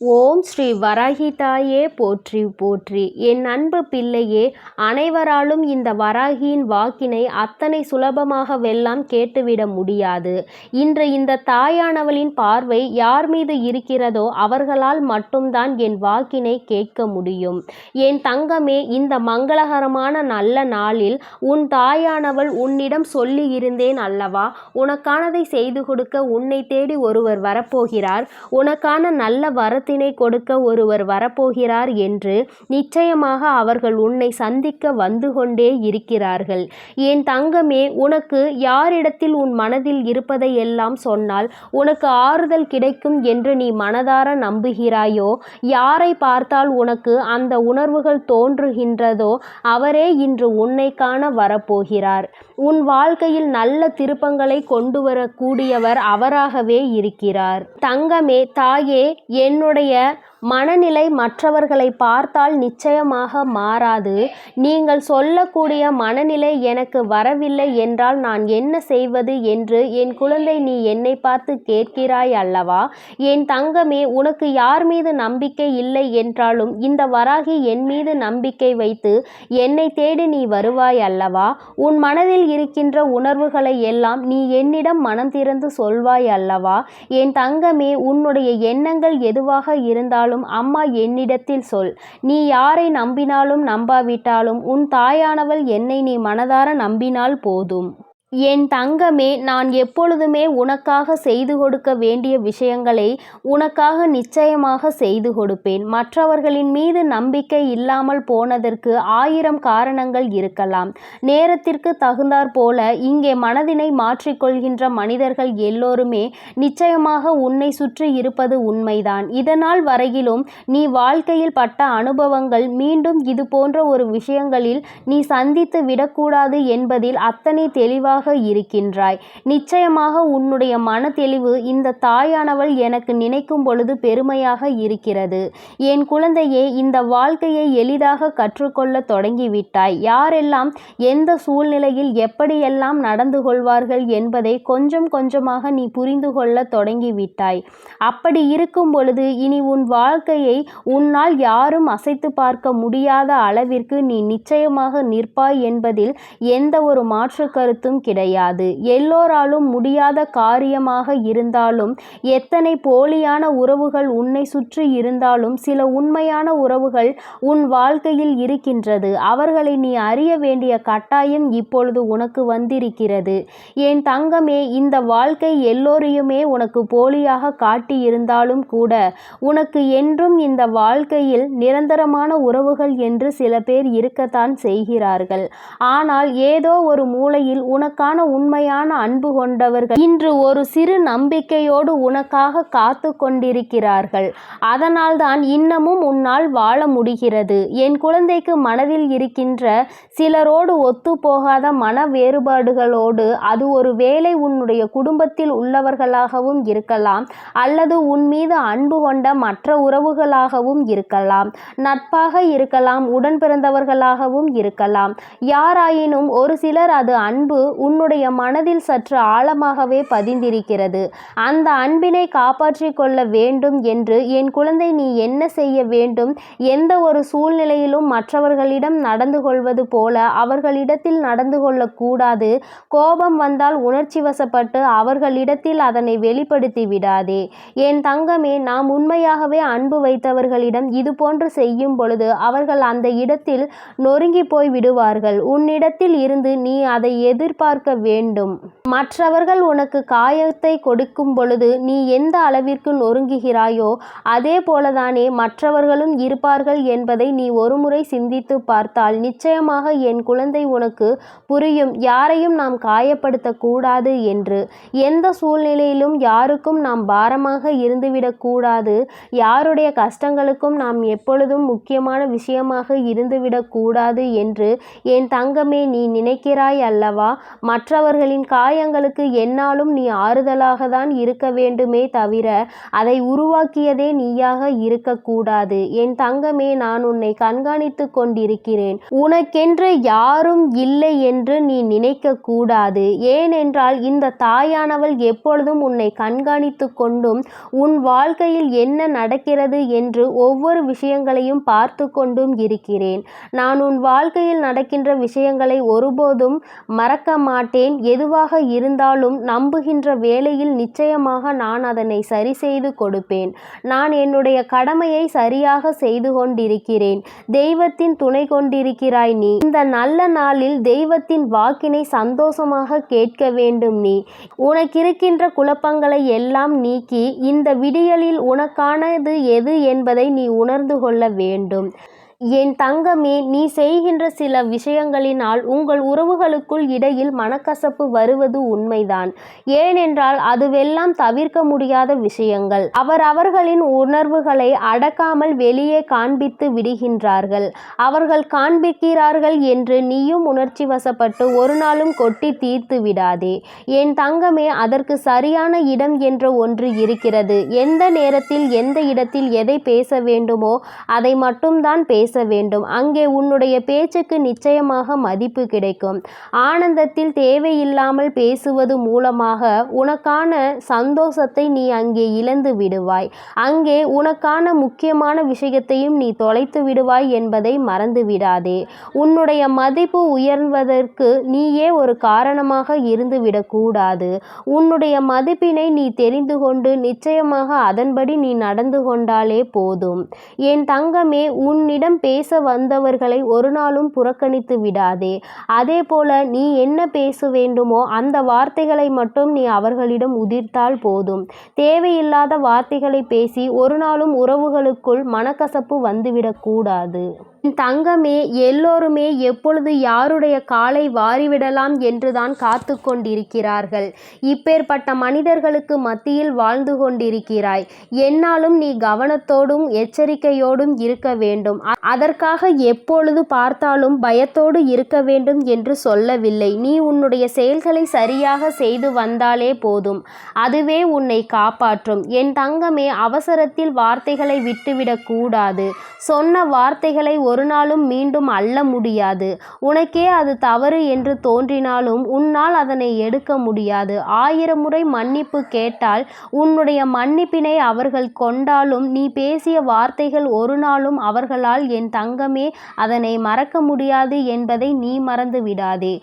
ஓம் ஸ்ரீ வராகி தாயே போற்றி போற்றி. என் அன்பு பிள்ளையே அனைவராலும் இந்த வராகியின் வாக்கினை அத்தனை சுலபமாக வெல்லாம் கேட்டுவிட முடியாது. இன்று இந்த தாயானவளின் பார்வை யார் மீது இருக்கிறதோ அவர்களால் மட்டும்தான் என் வாக்கினை கேட்க முடியும். என் தங்கமே இந்த மங்களகரமான நல்ல நாளில் உன் தாயானவள் உன்னிடம் சொல்லி இருந்தேன் அல்லவா? உனக்கானதை செய்து கொடுக்க உன்னை தேடி ஒருவர் வரப்போகிறார். உனக்கான நல்ல வரத்தினை கொடுக்க ஒருவர் வரப்போகிறார் என்று நிச்சயமாக அவர்கள் உன்னை சந்திக்க வந்து கொண்டே இருக்கிறார்கள். என் தங்கமே உனக்கு யாரிடத்தில் உன் மனதில் இருப்பதை எல்லாம் சொன்னால் உனக்கு ஆறுதல் கிடைக்கும் என்று நீ மனதார நம்புகிறாயோ? யாரை பார்த்தால் உனக்கு அந்த உணர்வுகள் தோன்றுகின்றதோ அவரே இன்று உன்னை காண வரப்போகிறார். உன் வாழ்க்கையில் நல்ல திருப்பங்களை கொண்டு வரக்கூடியவர் அவராகவே இருக்கிறார். தங்கமே தாயே என்னுடைய மனநிலை மற்றவர்களை பார்த்தால் நிச்சயமாக மாறாது. நீங்கள் சொல்லக்கூடிய மனநிலை எனக்கு வரவில்லை என்றால் நான் என்ன செய்வது என்று என் குழந்தை நீ என்னை பார்த்து கேட்கிறாய் அல்லவா? என் தங்கமே உனக்கு யார் மீது நம்பிக்கை இல்லை என்றாலும் இந்த வராகி என் மீது நம்பிக்கை வைத்து என்னை தேடி நீ வருவாய் அல்லவா? உன் மனதில் இருக்கின்ற உணர்வுகளை எல்லாம் நீ என்னிடம் மனம் திறந்து சொல்வாய் அல்லவா? என் தங்கமே உன்னுடைய எண்ணங்கள் எதுவாக இருந்தாலும் அம்மா என்னிடத்தில் சொல். நீ யாரை நம்பினாலும் நம்பாவிட்டாலும் உன் தாயானவள் என்னை நீ மனதார நம்பினால் போதும். என் தங்கமே நான் எப்பொழுதுமே உனக்காக செய்து கொடுக்க வேண்டிய விஷயங்களை உனக்காக நிச்சயமாக செய்து கொடுப்பேன். மற்றவர்களின் மீது நம்பிக்கை இல்லாமல் போனதற்கு ஆயிரம் காரணங்கள் இருக்கலாம். நேரத்திற்கு தகுந்தாற் போல இங்கே மனதினை மாற்றிக்கொள்கின்ற மனிதர்கள் எல்லோருமே நிச்சயமாக உன்னை சுற்றி இருப்பது உண்மைதான். இதனால் வரையிலும் நீ வாழ்க்கையில் பட்ட அனுபவங்கள் மீண்டும் இது போன்ற ஒரு விஷயங்களில் நீ சந்தித்து விடக்கூடாது என்பதில் அத்தனை தெளிவாக இருக்கின்றாய். நிச்சயமாக உன்னுடைய மன தெளிவு இந்த தாயானவள் எனக்கு நினைக்கும் பொழுது பெருமையாக இருக்கிறது. என் குழந்தையே இந்த வாழ்க்கையை எளிதாக கற்றுக்கொள்ள தொடங்கிவிட்டாய். யாரெல்லாம் எந்த சூழ்நிலையில் எப்படியெல்லாம் நடந்து கொள்வார்கள் என்பதை கொஞ்சம் கொஞ்சமாக நீ புரிந்து கொள்ள தொடங்கிவிட்டாய். அப்படி இருக்கும் பொழுது இனி உன் வாழ்க்கையை உன்னால் யாரும் அசைத்து பார்க்க முடியாத அளவிற்கு நீ நிச்சயமாக நிற்பாய் என்பதில் எந்த ஒரு மாற்று கருத்தும் கிடையாது கிடையாது. எல்லோராலும் முடியாத காரியமாக இருந்தாலும் எத்தனை போலியான உறவுகள் உன்னை சுற்றி இருந்தாலும் சில உண்மையான உறவுகள் உன் வாழ்க்கையில் இருக்கின்றது. அவர்களை நீ அறிய வேண்டிய கட்டாயம் இப்பொழுது உனக்கு வந்திருக்கிறது. என் தங்கமே இந்த வாழ்க்கை எல்லோரையுமே உனக்கு போலியாக காட்டியிருந்தாலும் கூட உனக்கு என்றும் இந்த வாழ்க்கையில் நிரந்தரமான உறவுகள் என்று சில பேர் இருக்கத்தான் செய்கிறார்கள். ஆனால் ஏதோ ஒரு மூலையில் உனக்கு உனக்கான உண்மையான அன்பு கொண்டவர்கள் இன்று ஒரு சிறு நம்பிக்கையோடு உனக்காக காத்து கொண்டிருக்கிறார்கள். அதனால்தான் இன்னமும் உன்னால் வாழ முடிகிறது. என் குழந்தைக்கு மனதில் இருக்கின்ற சிலரோடு ஒத்து போகாத மன வேறுபாடுகளோடு அது ஒரு வேளை உன்னுடைய குடும்பத்தில் உள்ளவர்களாகவும் இருக்கலாம் அல்லது உன் மீது அன்பு கொண்ட மற்ற உறவுகளாகவும் இருக்கலாம் நட்பாக இருக்கலாம் உடன் பிறந்தவர்களாகவும் இருக்கலாம். யாராயினும் ஒரு சிலர் அது அன்பு உன்னுடைய மனதில் சற்று ஆழமாகவே பதிந்திருக்கிறது. அந்த அன்பினை காப்பாற்றி கொள்ள வேண்டும் என்று என் குழந்தை நீ என்ன செய்ய வேண்டும்? எந்த ஒரு சூழ்நிலையிலும் மற்றவர்களிடம் நடந்து கொள்வது போல அவர்களிடத்தில் நடந்து கொள்ளக்கூடாது கோபம் வந்தால் உணர்ச்சி வசப்பட்டு அவர்களிடத்தில் அதனை வெளிப்படுத்தி விடாதே. என் தங்கமே நாம் உண்மையாகவே அன்பு வைத்தவர்களிடம் இது போன்று செய்யும் பொழுது அவர்கள் அந்த இடத்தில் நொறுங்கி போய் விடுவார்கள். உன்னிடத்தில் இருந்து நீ அதை எதிர்பார்க்க வேண்டும். மற்றவர்கள் உனக்கு காயத்தை கொடுக்கும் பொழுது நீ எந்த அளவிற்கு நொறுங்குகிறாயோ அதே போலதானே மற்றவர்களும் இருப்பார்கள் என்பதை நீ ஒருமுறை சிந்தித்து பார்த்தால் நிச்சயமாக என் குழந்தை உனக்கு புரியும். யாரையும் நாம் காயப்படுத்தக்கூடாது என்று. எந்த சூழ்நிலையிலும் யாருக்கும் நாம் பாரமாக இருந்துவிடக்கூடாது யாருடைய கஷ்டங்களுக்கும் நாம் எப்பொழுதும் முக்கியமான விஷயமாக இருந்துவிடக்கூடாது என்று என் தங்கமே நீ நினைக்கிறாய் அல்லவா? மற்றவர்களின் காயங்களுக்கு என்னாலும் நீ ஆறுதலாக தான் இருக்க வேண்டுமே தவிர அதை உருவாக்கியதே நீயாக இருக்கக்கூடாது. என் தங்கமே நான் உன்னை கண்காணித்து கொண்டிருக்கிறேன். உனக்கென்று யாரும் இல்லை என்று நீ நினைக்க கூடாது. ஏனென்றால் இந்த தாயானவள் எப்பொழுதும் உன்னை கண்காணித்து கொண்டும் உன் வாழ்க்கையில் என்ன நடக்கிறது என்று ஒவ்வொரு விஷயங்களையும் பார்த்து கொண்டும் இருக்கிறேன். நான் உன் வாழ்க்கையில் நடக்கின்ற விஷயங்களை ஒருபோதும் மறக்க மாட்டேன். எதுவாக இருந்தாலும் நம்புகின்ற வேளையில் நிச்சயமாக நான் அதனை சரி செய்து கொடுப்பேன். நான் என்னுடைய கடமையை சரியாக செய்து கொண்டிருக்கிறேன். தெய்வத்தின் துணை கொண்டிருக்கிறாய் நீ. இந்த நல்ல நாளில் தெய்வத்தின் வாக்கினை சந்தோஷமாக கேட்க வேண்டும் நீ. உனக்கிருக்கின்ற குழப்பங்களை எல்லாம் நீக்கி இந்த விடியலில் உனக்கானது எது என்பதை நீ உணர்ந்து கொள்ள வேண்டும். என் தங்கமே நீ செய்கின்ற சில விஷயங்களினால் உங்கள் உறவுகளுக்குள் இடையில் மனக்கசப்பு வருவது உண்மைதான். ஏனென்றால் அதுவெல்லாம் தவிர்க்க முடியாத விஷயங்கள். அவர் அவர்களின் உணர்வுகளை அடக்காமல் வெளியே காண்பித்து விடுகின்றார்கள். அவர்கள் காண்பிக்கிறார்கள் என்று நீயும் உணர்ச்சி வசப்பட்டு ஒரு நாளும் கொட்டி தீர்த்து விடாதே. என் தங்கமே அதற்கு சரியான இடம் என்ற ஒன்று இருக்கிறது. எந்த நேரத்தில் எந்த இடத்தில் எதை பேச வேண்டுமோ அதை மட்டும்தான் பேச பேச வேண்டும். அங்கே உன்னுடைய பேச்சுக்கு நிச்சயமாக மதிப்பு கிடைக்கும். ஆனந்தத்தில் தேவையில்லாமல் பேசுவது மூலமாக உனக்கான சந்தோஷத்தை நீ அங்கே இழந்து விடுவாய். அங்கே உனக்கான முக்கியமான விஷயத்தையும் நீ தொலைத்து விடுவாய் என்பதை மறந்து விடாதே உன்னுடைய மதிப்பு உயர்வதற்கு நீயே ஒரு காரணமாக இருந்துவிடக்கூடாது உன்னுடைய மதிப்பினை நீ தெரிந்து கொண்டு நிச்சயமாக அதன்படி நீ நடந்து கொண்டாலே போதும். என் தங்கமே உன்னிடம் பேச வந்தவர்களை ஒரு நாளும் புறக்கணித்து விடாதே. அதே போல நீ என்ன பேச வேண்டுமோ அந்த வார்த்தைகளை மட்டும் நீ அவர்களிடம் உதிர்த்தால் போதும். தேவையில்லாத வார்த்தைகளை பேசி ஒரு நாளும் உறவுகளுக்குள் மனக்கசப்பு வந்துவிடக்கூடாது என் தங்கமே எல்லோருமே எப்பொழுது யாருடைய காலை வாரிவிடலாம் என்றுதான் காத்து கொண்டிருக்கிறார்கள். இப்பேற்பட்ட மனிதர்களுக்கு மத்தியில் வாழ்ந்து கொண்டிருக்கிறாய். என்னாலும் நீ கவனத்தோடும் எச்சரிக்கையோடும் இருக்க வேண்டும். அதற்காக எப்பொழுது பார்த்தாலும் பயத்தோடு இருக்க வேண்டும் என்று சொல்லவில்லை. நீ உன்னுடைய செயல்களை சரியாக செய்து வந்தாலே போதும். அதுவே உன்னை காப்பாற்றும். என் தங்கமே அவசரத்தில் வார்த்தைகளை விட்டுவிடக்கூடாது சொன்ன வார்த்தைகளை ஒரு ஒரு நாளும் மீண்டும் அள்ள முடியாது. உனக்கே அது தவறு என்று தோன்றினாலும் உன்னால் அதனை எடுக்க முடியாது. ஆயிரம் முறை மன்னிப்பு கேட்டால் உன்னுடைய மன்னிப்பினை அவர்கள் கொண்டாலும் நீ பேசிய வார்த்தைகள் ஒரு நாளும் அவர்களால் என் தங்கமே அதனை மறக்க முடியாது என்பதை நீ மறந்து விடாதே.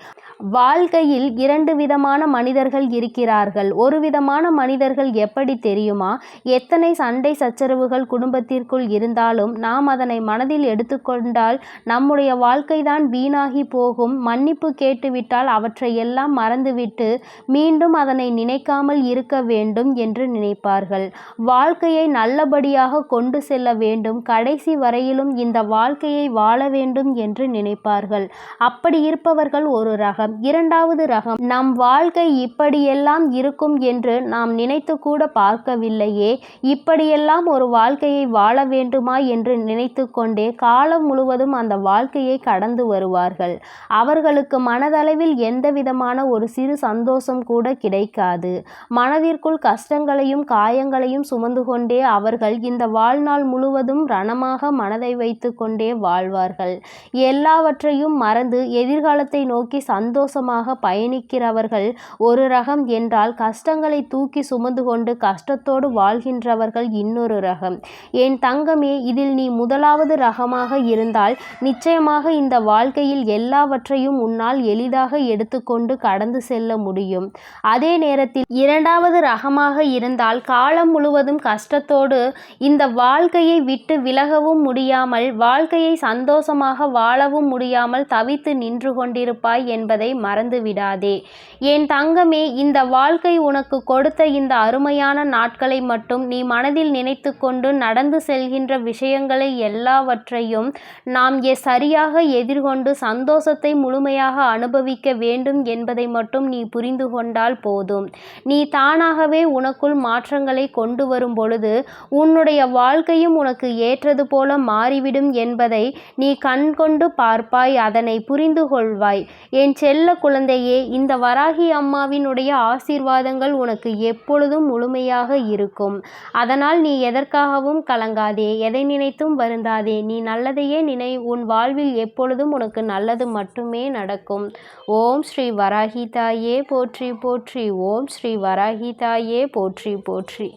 வாழ்க்கையில் இரண்டு விதமான மனிதர்கள் இருக்கிறார்கள். ஒரு விதமான மனிதர்கள் எப்படி தெரியுமா? எத்தனை சண்டை சச்சரவுகள் குடும்பத்திற்குள் இருந்தாலும் நாம் அதனை மனதில் எடுத்துக்கொள் கொண்டால் நம்முடைய வாழ்க்கைதான் வீணாகி போகும். மன்னிப்பு கேட்டுவிட்டால் அவற்றை எல்லாம் மறந்துவிட்டு மீண்டும் அதனை நினைக்காமல் இருக்க வேண்டும் என்று நினைப்பார்கள். வாழ்க்கையை நல்லபடியாக கொண்டு செல்ல வேண்டும். கடைசி வரையிலும் இந்த வாழ்க்கையை வாழ வேண்டும் என்று நினைப்பார்கள். அப்படி இருப்பவர்கள் ஒரு ரகம். இரண்டாவது ரகம் நம் வாழ்க்கை இப்படியெல்லாம் இருக்கும் என்று நாம் நினைத்து கூட பார்க்கவில்லையே. இப்படியெல்லாம் ஒரு வாழ்க்கையை வாழ வேண்டுமா என்று நினைத்து கொண்டே காலம் முழுவதும் அந்த வாழ்க்கையை கடந்து வருவார்கள். அவர்களுக்கு மனதளவில் எந்த விதமான ஒரு சிறு சந்தோஷம் கூட கிடைக்காது. மனதிற்குள் கஷ்டங்களையும் காயங்களையும் சுமந்து கொண்டே அவர்கள் இந்த வாழ்நாள் முழுவதும் ரணமாக மனதை வைத்து கொண்டே வாழ்வார்கள். எல்லாவற்றையும் மறந்து எதிர்காலத்தை நோக்கி சந்தோஷமாக பயணிக்கிறவர்கள் ஒரு ரகம் என்றால் கஷ்டங்களை தூக்கி சுமந்து கொண்டு கஷ்டத்தோடு வாழ்கின்றவர்கள் இன்னொரு ரகம். என் தங்கமே இதில் நீ முதலாவது ரகமாக இருந்தால் நிச்சயமாக இந்த வாழ்க்கையில் எல்லாவற்றையும் உன்னால் எளிதாக எடுத்துக்கொண்டு கடந்து செல்ல முடியும். அதே நேரத்தில் இரண்டாவது ரகமாக இருந்தால் காலம் முழுவதும் கஷ்டத்தோடு இந்த வாழ்க்கையை விட்டு விலகவும் முடியாமல் வாழ்க்கையை சந்தோஷமாக வாழவும் முடியாமல் தவித்து நின்று கொண்டிருப்பாய் என்பதை மறந்து விடாதே என் தங்கமே இந்த வாழ்க்கை உனக்கு கொடுத்த இந்த அருமையான நாட்களை மட்டும் நீ மனதில் நினைத்து கொண்டு நடந்து செல்கின்ற விஷயங்களை எல்லாவற்றையும் நாம் எ சரியாக எதிர்கொண்டு சந்தோஷத்தை முழுமையாக அனுபவிக்க வேண்டும் என்பதை மட்டும் நீ புரிந்து கொண்டால் போதும். நீ தானாகவே உனக்குள் மாற்றங்களை கொண்டு வரும் பொழுது உன்னுடைய வாழ்க்கையும் உனக்கு ஏற்றது போல மாறிவிடும் என்பதை நீ கண்கொண்டு பார்ப்பாய் அதனை புரிந்து கொள்வாய். என் செல்ல குழந்தையே இந்த வராகி அம்மாவினுடைய ஆசீர்வாதங்கள் உனக்கு எப்பொழுதும் முழுமையாக இருக்கும். அதனால் நீ எதற்காகவும் கலங்காதே எதை நினைத்தும் வருந்தாதே நீ நல்லதையே நினை உன் வாழ்வில் எப்பொழுதும் உனக்கு நல்லது மட்டுமே நடக்கும். ஓம் ஸ்ரீ வராகி தாயே போற்றி போற்றி. ஓம் ஸ்ரீ வராகி தாயே போற்றி போற்றி.